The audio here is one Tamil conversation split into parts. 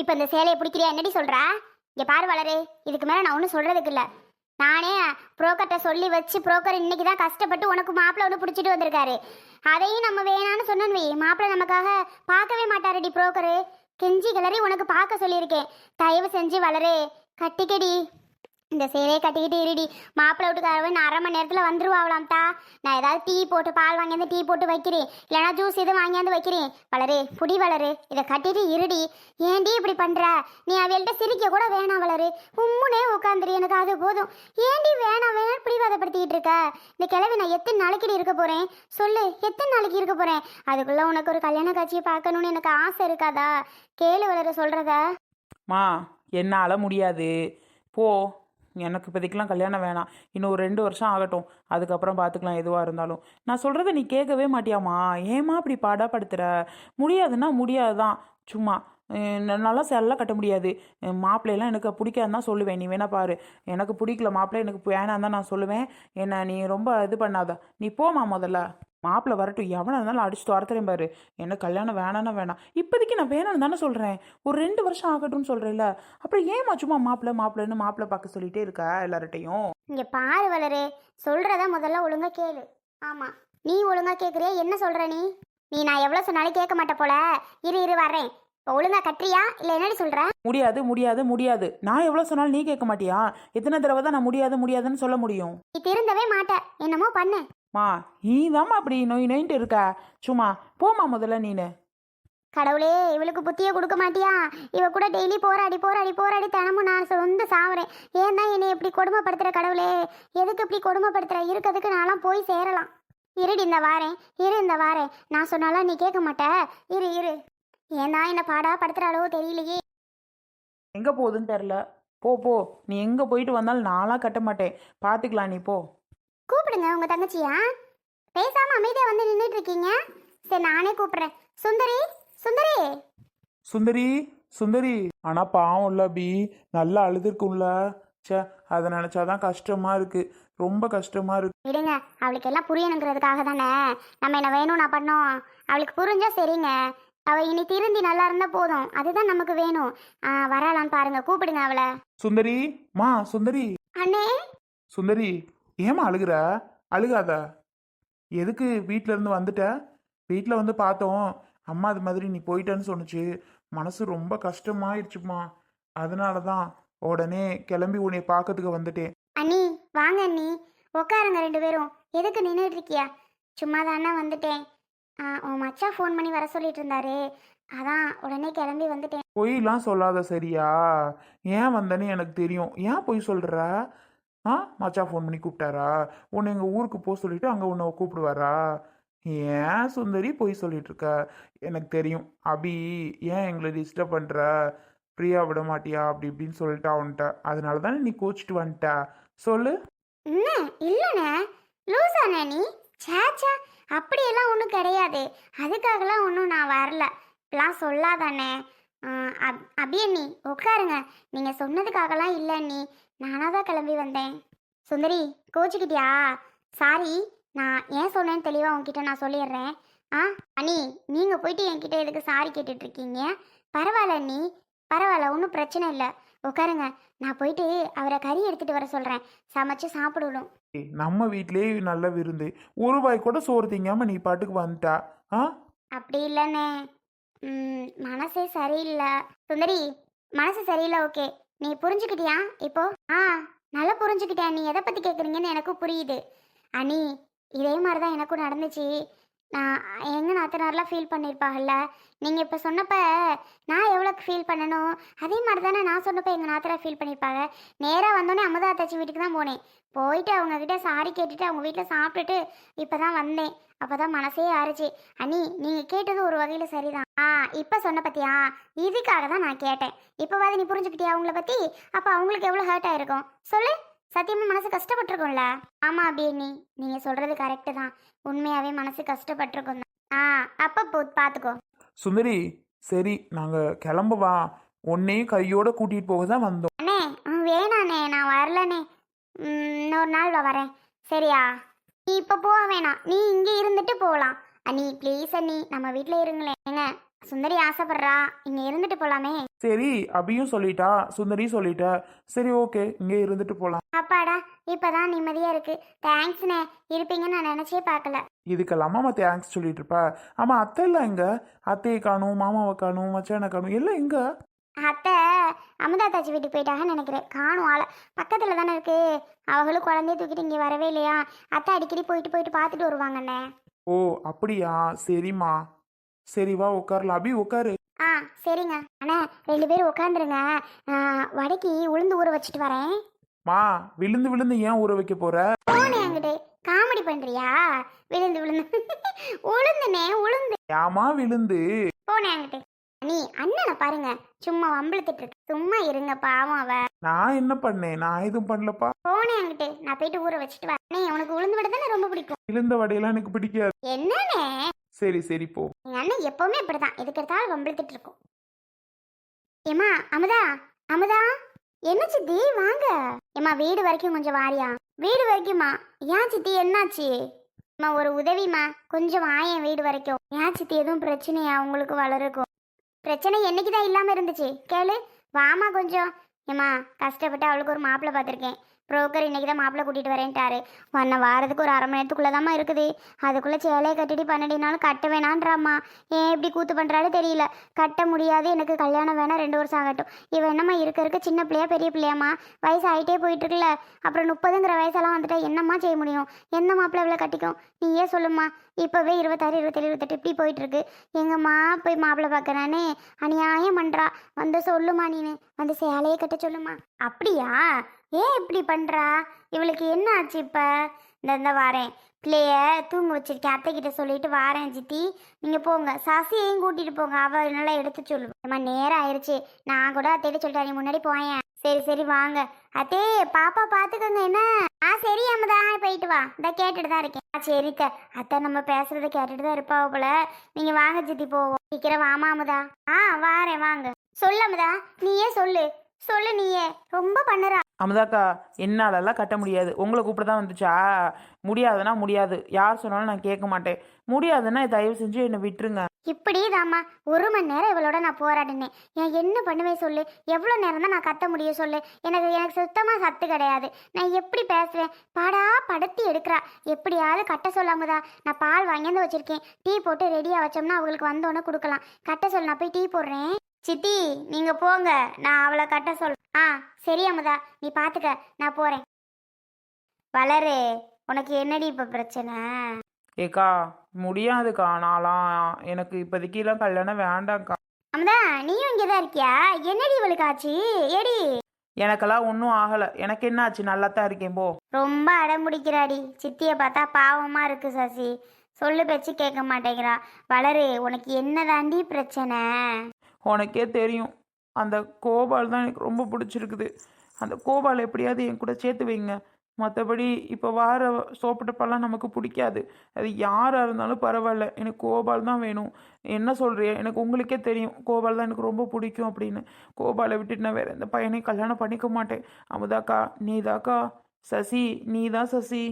இப்போ இந்த சேலையை பிடிக்கிறியா? என்னடி சொல்றா? இங்க பாரு வளரே இதுக்கு மேல நான் ஒன்றும் சொல்றதுக்கு இல்ல நானே புரோக்கர்கிட்ட சொல்லி வச்சு புரோக்கர் இன்னைக்கு தான் கஷ்டப்பட்டு உனக்கு மாப்பிள்ள ஒன்று பிடிச்சிட்டு வந்திருக்காரு. அதையும் நம்ம வேணான்னு சொன்னோன்னு வை. மாப்பிள்ள நமக்காக பார்க்கவே மாட்டாருடி புரோக்கரு. கெஞ்சி கிளறி உனக்கு பார்க்க சொல்லியிருக்கேன். தயவு செஞ்சு வளரே கட்டிக்கடி. இந்த சேலையை கட்டிக்கிட்டு இருடி. மாப்பிள்ளை நான் அரை மணி நேரத்தில் வந்துருவாங்களாம் தா நான் ஏதாவது டீ போட்டு பால் வாங்கியாந்து டீ போட்டு வைக்கிறேன். இல்லைனா ஜூஸ் எதுவும் வாங்கியாந்து வைக்கிறேன். வளரு புடி வளரு இதை கட்டிட்டு இருடி. ஏன்டி இப்படி பண்ணுற நீ அவள்கிட்ட சிரிக்க கூட வேணாம் வளரு. உம்முனே உட்காந்துரு எனக்கு அது போதும். ஏன்டி வேணாம் வேணாம் பிடிவாதப்படுத்திக்கிட்டு இருக்க? இந்த கிழவி நான் எத்தனை நாளைக்கு இருக்க போகிறேன் சொல்லு எத்தனை நாளைக்கு இருக்க போகிறேன் அதுக்குள்ளே உனக்கு ஒரு கல்யாண காட்சியை பார்க்கணும்னு எனக்கு ஆசை இருக்காதா? கேளு வளர சொல்கிறத மா என்னால் முடியாது. போ. எனக்கு இப்போதைக்கெலாம் கல்யாணம் வேணாம். இன்னும் ஒரு ரெண்டு வருஷம் ஆகட்டும். அதுக்கப்புறம் பார்த்துக்கலாம் எதுவாக இருந்தாலும். நான் சொல்கிறத நீ கேட்கவே மாட்டியாம்மா. ஏம்மா இப்படி பாடாப்படுத்துகிற முடியாதுன்னா முடியாது தான் சும்மா நல்லா செல்லாம் கட்ட முடியாது. மாப்பிள்ளையெல்லாம் எனக்கு பிடிக்காதுன்னு தான் சொல்லுவேன். நீ வேணா பாரு. எனக்கு பிடிக்கல மாப்பிள்ளை எனக்கு வேணாம் தான் நான் சொல்லுவேன். என்ன நீ ரொம்ப இது பண்ணாத. நீ போமா முதல்ல. மாப்பிள்ளை வரட்டும் எவனா இருந்தாலும் அடிச்சு துரத்துறேன் பாரு. எனக்கு கல்யாணம் வேணான்னா வேணாம். இப்போதைக்கு நான் வேணாம்னு தானே சொல்கிறேன் ஒரு ரெண்டு வருஷம் ஆகட்டும்னு சொல்கிறேன்ல அப்புறம் ஏமா சும்மா மாப்பிள்ளை மாப்பிள்ளைன்னு மாப்பிள்ளை பார்க்க சொல்லிட்டே இருக்க எல்லார்ட்டையும் இங்க பாரு வளரு சொல்றத முதல்ல ஒழுங்கா கேளு. ஆமா. நீ ஒழுங்கா கேக்குறியா? என்ன சொல்ற நீ? நீ நான் எவ்வளவு சொன்னாலும் கேட்க மாட்ட போல. இரு இரு இப்போ ஒழுங்கா கட்டுறியா? இல்ல என்னடி சொல்ற? முடியாது முடியாது முடியாது. நான் எவ்வளோ சொன்னாலும் நீ கேட்க மாட்டியா? எத்தனை தடவை தான் நான் முடியாது முடியாதுன்னு சொல்ல முடியும்? நீ திருந்தவே மாட்ட. என்னமோ பண்ணு. மா நீ தாம்மா அப்படி நொய் நொயின்ட்டு இருக்க. சும்மா போமா முதல்ல நீனு. கடவுளே இவளுக்கு புத்திய கொடுக்க மாட்டியா? இவ கூட டெய்லி போராடி போராடி போராடி தினமும் நான் சொந்து சாவுறேன். ஏன் தான் என்னை இப்படி கொடுமைப்படுத்துற கடவுளே? எதுக்கு இப்படி கொடுமைப்படுத்துற? இருக்கிறதுக்கு நான்லாம் போய் சேரலாம். இருடி இந்த வாரேன் இரு இந்த வாரேன். நான் சொன்னாலும் நீ கேட்க மாட்ட? இரு இரு. ஏன் தான் என்னை பாடா படுத்துறாளோ தெரியலையே. எங்கே போகுதுன்னு தெரில போ போ. நீ எங்கே போயிட்டு வந்தாலும் நான்லாம் கட்ட மாட்டேன். பார்த்துக்கலாம் நீ போ. கூப்பிடுங்க உங்க தங்கச்சியா? பேசாம அமைதியா வந்து நின்றுட்டு இருக்கீங்க சரி நானே கூப்பிடுறேன். சுந்தரி சுந்தரி! சுந்தரி சுந்தரி! ஆனால் பாவம் இல்லை பி நல்லா அழுதுருக்கும்ல. ச்சே அதை நினச்சாதான் கஷ்டமா இருக்கு. ரொம்ப கஷ்டமா இருக்கு. விடுங்க அவளுக்கு எல்லாம் புரியணுங்கிறதுக்காக தானே. நம்ம என்ன வேணும் நான் பண்ணோம். அவளுக்கு புரிஞ்சா சரிங்க. அவ இனி திருந்தி நல்லா இருந்தா போதும். அதுதான் நமக்கு வேணும். ஆ, வராளான்னு பாருங்க. கூப்பிடுங்க அவளை. சுந்தரி மா சுந்தரி! அண்ணே! சுந்தரி ஏமா அழுகுற? அழுகாத. எதுக்கு வீட்ல இருந்து வந்துட்ட? வீட்டில் வந்து பார்த்தோம் அம்மா அது மாதிரி நீ போயிட்டேன்னு சொன்னுச்சு. மனசு ரொம்ப கஷ்டமாயிடுச்சுமா அதனால தான் உடனே கிளம்பி உன்னை பார்க்கறதுக்கு வந்துட்டேன். அண்ணி வாங்க அண்ணி. உட்காருங்க ரெண்டு பேரும். எதுக்கு நின்றுட்டு இருக்கியா? சும்மா தானே வந்துட்டேன் உன் மச்சான் ஃபோன் பண்ணி வர சொல்லிட்டு இருந்தாரு. அதான் உடனே கிளம்பி வந்துட்டேன். பொய்லாம் சொல்லாத சரியா? ஏன் வந்தேன்னு எனக்கு தெரியும். ஏன் பொய் சொல்ற? ஆ மச்சான் ஃபோன் பண்ணி கூப்பிட்டாரா? உன்னை எங்கள் ஊருக்கு போக சொல்லிவிட்டு அங்கே உன்னை கூப்பிடுவாரா? ஏன் சுந்தரி பொய் சொல்லிகிட்ருக்க எனக்கு தெரியும். அபி ஏன் எங்களை டிஸ்டர்ப் பண்ணுற ஃப்ரீயா விட மாட்டியா? அப்படி இப்படின்னு சொல்லிட்டா அவன்கிட்ட. அதனால தானே நீ கோச்சிட்டு வந்துட்ட? சொல்லு. இல்லைண்ணே. லூசாண்ணே நீ. சேச்சா அப்படியெல்லாம் ஒன்றும் கிடையாது. அதுக்காகலாம் ஒன்றும் நான் வரல. இப்பெல்லாம் சொல்லாதானே அப்படியே நீ உட்காருங்க. நீங்கள் சொன்னதுக்காகலாம் இல்லை நீ நானாக தான் கிளம்பி வந்தேன். சுந்தரி கோச்சிக்கிட்டியா? சாரி நான் ஏன் சொன்னேன்னு தெளிவாக உங்ககிட்ட நான் சொல்லிடுறேன். ஆ அண்ணி நீங்கள் போயிட்டு என்கிட்ட எதுக்கு சாரி கேட்டுட்டு இருக்கீங்க பரவாயில்ல நீ பரவாயில்ல ஒன்றும் பிரச்சனை இல்லை. உட்காருங்க. நான் போயிட்டு அவரை கறி எடுத்துகிட்டு வர சொல்கிறேன் சமைச்சு சாப்பிடணும். நம்ம வீட்டிலேயே நல்ல விருந்து. ஒரு வாய் கூட சோறு திங்காம நீ பாட்டுக்கு வந்துட்டா? ஆ? அப்படி இல்லைண்ணே. மனசே சரியில்லை. சுந்தரி மனசு சரியில்லை ஓகே. நீ புரிஞ்சுக்கிட்டியா? இப்போ? ஆ நல்லா புரிஞ்சுக்கிட்டேன். நீ எதை பற்றி கேட்குறீங்கன்னு எனக்கும் புரியுது. அனி இதே மாதிரி தான் எனக்கும் நடந்துச்சு. நான் எங்கள் நாத்தனார்லாம் ஃபீல் பண்ணியிருப்பாங்கல்ல நீங்கள் இப்போ சொன்னப்போ நான் எவ்வளோக்கு ஃபீல் பண்ணணும் அதே மாதிரி தானே நான் சொன்னப்போ எங்கள் நாத்தனார் ஃபீல் பண்ணியிருப்பாங்க நேராக வந்தோடனே அமுதா தச்சி வீட்டுக்கு தான் போனேன். போயிட்டு அவங்கக்கிட்ட சாரி கேட்டுட்டு அவங்க வீட்டில் சாப்பிட்டுட்டு இப்போ தான் வந்தேன். அப்போ தான் மனசே ஆறுச்சு. அண்ணி நீங்கள் கேட்டது ஒரு வகையில் சரிதான். ஆ இப்போ சொன்ன பற்றியா இதுக்காக தான் நான் கேட்டேன். இப்போவாது நீ புரிஞ்சுக்கிட்டியா அவங்கள பற்றி அப்போ அவங்களுக்கு எவ்வளோ ஹர்ட் ஆகிருக்கும் சொல்லு. சத்தியமா மனசு கஷ்டப்பட்டிருக்கும்ல? ஆமாம் அபியண்ணி நீங்கள் சொல்கிறது கரெக்டு தான். உண்மையாகவே மனசு கஷ்டப்பட்டிருக்கும் தான். ஆ அப்போ போ பார்த்துக்கோ சுந்தரி சரி நாங்கள் கிளம்பவா உன்னையும் கையோட கூட்டிகிட்டு போக தான் வந்தோம். அண்ணே ம், வேணாண்ணே நான் வரலண்ணே. ம், இன்னொரு நாள் வா வரேன். சரியா? நீ இப்போ போக வேணாம். நீ இங்கே இருந்துட்டு போகலாம் அண்ணி ப்ளீஸ் அண்ணி நம்ம வீட்டில் இருங்களேன். ஏங்க சுந்தரி ஆசைப்படுறா. இங்க இருந்துட்டு போலாமே. சரி அபியும் சொல்லிட்டா சுந்தரியும் சொல்லிட்டா. சரி ஓகே இங்கே இருந்துட்டு போலாம். அப்பாடா இப்பதான் நிம்மதியா இருக்கு. தேங்க்ஸ்ண்ணே இருப்பீங்கன்னு நான் நினைச்சே பார்க்கல. இதுக்கெல்லாம் அம்மா தேங்க்ஸ் சொல்லிட்டு இருப்ப ஆமா அத்தை இல்லை எங்க? அத்தையை காணும் மாமாவை காணும் மச்சானை காணும் எல்லாம் எங்க? அத்தை அமுதா தாச்சி வீட்டுக்கு போயிட்டாங்கன்னு நினைக்கிறேன். காணும் ஆளை. பக்கத்துல தானே இருக்கு. அவங்களும் குழந்தைய தூக்கிட்டு இங்க வரவே இல்லையா? அத்தை அடிக்கடி போயிட்டு போயிட்டு பார்த்துட்டு வருவாங்கண்ணே. ஓ அப்படியா? சரிம்மா. சரி வா உட்காரலாம். அபி உட்காரு. ஆ சரிங்க. அண்ணா ரெண்டு பேரும் உட்காந்துருங்க. வடக்கி உளுந்து ஊற வச்சுட்டு வரேன். மா விழுந்து விழுந்து ஏன் ஊற வைக்க போற? போனே காமெடி பண்றியா? விழுந்து விழுந்து. உளுந்துனே உளுந்து. ஏமா விழுந்து? போனே அங்கிட்டு நீ அண்ணனை பாருங்க. சும்மா வம்பிழுத்துட்டு இருக்கு. சும்மா இருங்க பாவம் அவ. நான் என்ன பண்ணேன்? நான் எதுவும் பண்ணலப்பா. போனே அங்கிட்டு நான் போயிட்டு ஊற வச்சுட்டு வரேன். உனக்கு உளுந்து விட தானே ரொம்ப பிடிக்கும். விழுந்த வடையெல்லாம் எனக்கு பிடிக்காது. என்னண்ணே? சரி சரி போ. எங்க அண்ணன் எப்பவுமே இப்படிதான். எதுக்கு எடுத்தாலும் வம்பிழுத்துட்டு இருக்கும். ஏமா அமுதா அமுதா. என்ன சித்தி? வாங்க. ஏம்மா வீடு வரைக்கும் கொஞ்சம் வாரியா? வீடு வரைக்குமா ஏன் சித்தி என்னாச்சு? அம்மா ஒரு உதவிமா கொஞ்சம் வாயேன் வீடு வரைக்கும். ஏன் சித்தி எதுவும் பிரச்சனையா? உங்களுக்கு வளருக்கும். பிரச்சனை என்னைக்குதான் இல்லாம இருந்துச்சு? கேளு. வாமா கொஞ்சம். ஏமா கஷ்டப்பட்டு அவளுக்கு ஒரு மாப்பிள்ளை பார்த்துருக்கேன். புரோக்கர் இன்னைக்கு தான் மாப்பிள்ளை கூட்டிகிட்டு வரேன்ட்டாரு. வண்ண வாரத்துக்கு ஒரு அரை மணி நேரத்துக்குள்ளே தாம்மா இருக்குது. அதுக்குள்ளே சேலையை கட்டிட்டு பன்னெண்டுனாலும் கட்ட வேணான்றாம்மா. ஏன் இப்படி கூத்து பண்றாலும் தெரியல. கட்ட முடியாது எனக்கு கல்யாணம் வேணாம் ரெண்டு வருஷம் ஆகட்டும். இவன் என்னம்மா இருக்க இருக்க சின்ன பிள்ளையா பெரிய பிள்ளையாம்மா? வயசு ஆகிட்டே போயிட்டுருக்குல்ல. அப்புறம் முப்பதுங்கிற வயசெல்லாம் வந்துட்டா என்னம்மா செய்ய முடியும்? எந்த மாப்பிள்ளை இவ்வளோ கட்டிக்கும்? நீயே சொல்லுமா இப்போவே இருபத்தாறு இருபத்தேழு இருபத்தெட்டு இப்படி போயிட்டுருக்கு. எங்கம்மா போய் மாப்பிள்ளை பார்க்குறானே? அநியாயம் பண்ணுறா வந்து சொல்லுமா நீ வந்து சேலையை கட்ட சொல்லுமா அப்படியா? ஏன் இப்படி பண்றா? இவளுக்கு என்ன ஆச்சு இப்போ? இந்த இந்த வாரேன். பிள்ளைய தூங்க வச்சிருக்கேன். அத்தை கிட்ட சொல்லிட்டு வாரேன் சித்தி நீங்க போங்க. சசியையும் கூட்டிட்டு போங்க. அவள் நல்லா எடுத்து சொல்லுவேன் நேரம் ஆயிடுச்சு நான் கூட அத்தைகிட்ட சொல்லிட்டேன் நீ முன்னாடி போயேன். சரி சரி வாங்க. அத்தே பாப்பா பார்த்துக்கோங்க என்ன? ஆ சரி அம்மதா போயிட்டு வா. இந்த கேட்டுட்டு தான் இருக்கேன். ஆ சரித்த அத்தை. நம்ம பேசுறத கேட்டுட்டு தான் இருப்பா போல. நீங்க வாங்க சித்தி போவோம். சீக்கிரம் வாமா அமுதா. ஆ வாரேன் வாங்க. சொல்லு அமுதா. நீயே சொல்லு. சொல்லு நீயே. ரொம்ப பண்ணுறா. அமுதாக்கா என்னாலெல்லாம் கட்ட முடியாது. உங்களை கூப்பிட தான் வந்துச்சா? முடியாதுன்னா முடியாது. யார் சொன்னாலும் நான் கேட்க மாட்டேன். முடியாதுன்னா தயவு செஞ்சு என்னை விட்டுருங்க. இப்படிதாம்மா ஒரு மணி நேரம் இவளோட நான் போராடினேன். நான் என்ன பண்ணுவேன் சொல்லு? எவ்வளோ நேரம் தான் நான் கத்த முடியும் சொல்லு? எனக்கு எனக்கு சுத்தமாக சத்து கிடையாது. நான் எப்படி பேசுவேன்? பாடா படுத்தி எடுக்கிறா. எப்படியாவது கட்ட சொல்லாமதா நான் பால் வாங்கியாந்து வச்சிருக்கேன். டீ போட்டு ரெடியாக வச்சோம்னா அவங்களுக்கு வந்தோடனே கொடுக்கலாம். கட்ட சொல்லு நான் போய் டீ போடுறேன். சித்தி நீங்கள் போங்க. நான் அவளை கட்ட சொல் ஆ சரி அமுதா. நீ பார்த்துக்க நான் போகிறேன் வளரு உனக்கு என்னடி இப்போ பிரச்சனை? ஏக்கா முடியாதுக்கா. நான்லாம் எனக்கு இப்போதைக்கெல்லாம் கல்யாணம் வேண்டாம்க்கா. அமுதா நீயும் இங்கே தான் இருக்கியா? என்னடி இவளுக்கு ஆச்சு? ஏடி? எனக்கெல்லாம் ஒன்றும் ஆகலை. எனக்கு என்ன ஆச்சு? நல்லா தான் இருக்கேன் போ. ரொம்ப அடம்பிடிக்கிறாடி. சித்தியை பார்த்தா பாவமா இருக்கு சசி. சொல்லு பேச்சு கேட்க மாட்டேங்கிறா. வளரு உனக்கு என்னதாண்டி பிரச்சனை? உனக்கே தெரியும். அந்த கோபால் தான் எனக்கு ரொம்ப பிடிச்சிருக்குது. அந்த கோபால் எப்படியாவது என் கூட சேர்த்து வைங்க. மற்றபடி இப்போ வார சோப்பிட்டப்பெல்லாம் நமக்கு பிடிக்காது. அது யாராக இருந்தாலும் பரவாயில்ல. எனக்கு கோபால் தான் வேணும். என்ன சொல்றிய? எனக்கு உங்களுக்கே தெரியும். கோபால் தான் எனக்கு ரொம்ப பிடிக்கும் அப்படின்னு. கோபாலை விட்டுட்டு நான் வேற எந்த பையனையும் கல்யாணம் பண்ணிக்க மாட்டேன். அமுதாக்கா நீதாக்கா சசி நீ தான் சசி.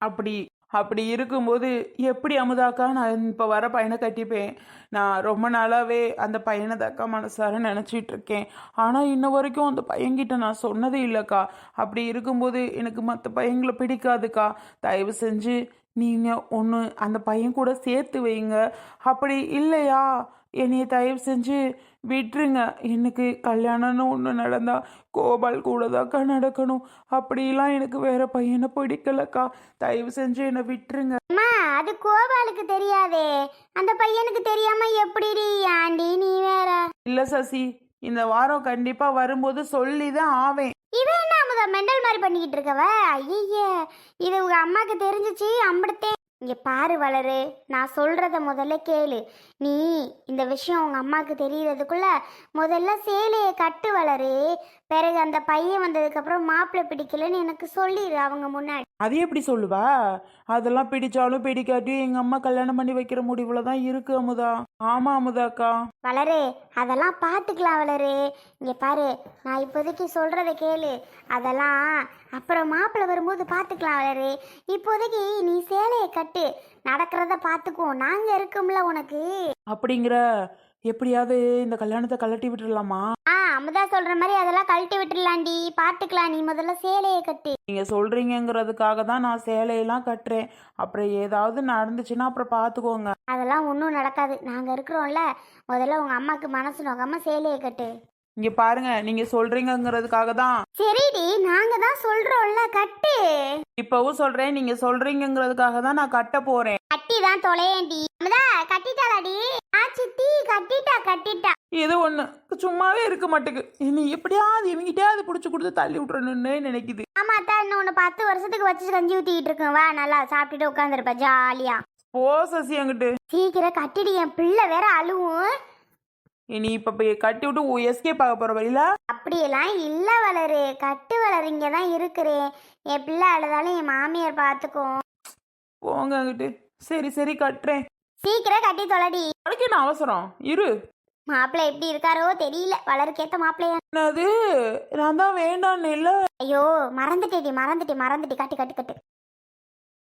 அப்படி அப்படி இருக்கும்போது எப்படி அமுதாக்கா நான் இப்போ வர பையனை கட்டிப்பேன்? நான் ரொம்ப நாளாகவே அந்த பையனை தாக்கா மனசார நினச்சிட்டு இருக்கேன் ஆனால் இன்ன வரைக்கும் அந்த பையன்கிட்ட நான் சொன்னதே இல்லைக்கா. அப்படி இருக்கும்போது எனக்கு மற்ற பையங்களை பிடிக்காதுக்கா. தயவு செஞ்சு நீங்கள் ஒன்று அந்த பையன் கூட சேர்த்து வைங்க. அப்படி இல்லையா? என்னைய தயவு செஞ்சு விட்டுருங்க. எனக்கு கல்யாணம்னு ஒன்று நடந்தா கோபால் கூட தாக்கா நடக்கணும். அப்படிலாம் எனக்கு வேற பையனை பிடிக்கலக்கா. தயவு செஞ்சு என்னை விட்டுருங்க. அம்மா அது கோபாலுக்கு தெரியாதே. அந்த பையனுக்கு தெரியாம எப்படிடி ஆண்டி நீ வேற? இல்லை சசி இந்த வாரம் கண்டிப்பாக வரும்போது சொல்லி தான் ஆவேன். இவன் என்ன அமுதா மெண்டல் மாதிரி பண்ணிக்கிட்டு இருக்கவ? ஐய இது உங்க அம்மாக்கு தெரிஞ்சிச்சு அம்படுத்தே. இங்க பாரு வளரு நான் சொல்றத முதல்ல கேளு. நீ இந்த விஷயம் உங்க அம்மாக்கு தெரியறதுக்குள்ள முதல்ல சேலையை கட்டு வளரு. பிறகு அந்த பையன் வந்ததுக்கு அப்புறம் மாப்பிள்ளை பிடிக்கலன்னு எனக்கு சொல்லிடு அவங்க முன்னாடி. அது எப்படி சொல்லுவா? அதெல்லாம் பிடிச்சாலும் பிடிக்காட்டியும் எங்கள் அம்மா கல்யாணம் பண்ணி வைக்கிற முடிவில் தான் இருக்கு அமுதா. ஆமாம் அமுதாக்கா. வளரு அதெல்லாம் பார்த்துக்கலாம் வளரு. இங்கே பாரு நான் இப்போதைக்கு சொல்கிறத கேளு. அதெல்லாம் அப்புறம் மாப்பிள்ளை வரும்போது பார்த்துக்கலாம் வளரு. இப்போதைக்கு நீ சேலையை கட்டு நடக்கிறத பார்த்துக்குவோம் நாங்கள் இருக்கோம்ல உனக்கு. அப்படிங்கிற எப்படியாவது இந்த கல்யாணத்தை கலட்டி விட்டுடலாமா ஆ அமுதா சொல்ற மாதிரி அதெல்லாம் கழட்டி விட்டுடலாண்டி பார்த்துக்கலாம் நீ முதல்ல சேலையை கட்டு. நீங்க சொல்றீங்கங்கிறதுக்காக தான் நான் சேலையெல்லாம் கட்டுறேன். அப்புறம் ஏதாவது நடந்துச்சுன்னா அப்புறம் பார்த்துக்கோங்க அதெல்லாம் ஒன்றும் நடக்காது. நாங்கள் இருக்கிறோம்ல முதல்ல உங்கள் அம்மாவுக்கு மனசு நோக்காம சேலையை கட்டு. இங்க பாருங்க நீங்க சொல்றீங்கங்கிறதுக்காக தான். சரிடி நாங்கள் தான் சொல்கிறோம்ல கட்டு. இப்பவும் சொல்றேன் நீங்க சொல்றீங்கங்கிறதுக்காக தான் நான் கட்ட போறேன். கட்டி தான் தொலையேண்டி. அமுதா கட்டிட்டாளாடி ஆ சித்தி கட்டிட்டா கட்டிட்டா ஒண்ணு சும்மாவே இருக்க மாட்டேங்குது இனி எப்படியாவது இவங்கிட்டயாவது பிடிச்சி கொடுத்து தள்ளி விட்டுறணும்னு நினைக்குது. ஆமா அத்தா இன்னும் உன்னை பத்து வருஷத்துக்கு வச்சு கஞ்சி ஊற்றிக்கிட்டு இருக்கேன். வா நல்லா சாப்பிட்டுட்டு உட்காந்துருப்ப ஜாலியா. போ சசி அங்கிட்டு. சீக்கிரம் கட்டிடு என் பிள்ளை வேற அழுவும். இனி இப்ப போய் கட்டி விட்டு எஸ்கேப் ஆக போற வழியில? அப்படியெல்லாம் இல்லை வளரு. கட்டு வளரு இங்கே தான் இருக்கிறேன். என் பிள்ளை அழுதாலும் என் மாமியார் பார்த்துக்கும் போங்க அங்கிட்டு. சரி சரி கட்டுறேன். சீக்கிரம் கட்டி தொலைடி. அதுக்கு என்ன அவசரம்? இரு. மாப்பிள்ளை எப்படி இருக்காரோ தெரியல. வளருக்கேத்த மாப்பிள்ளையா? என்னது? நான் தான் வேண்டான்னு இல்ல. ஐயோ மறந்துட்டேடி மறந்துட்டே மறந்துட்டே கட்டு கட்டு கட்டு.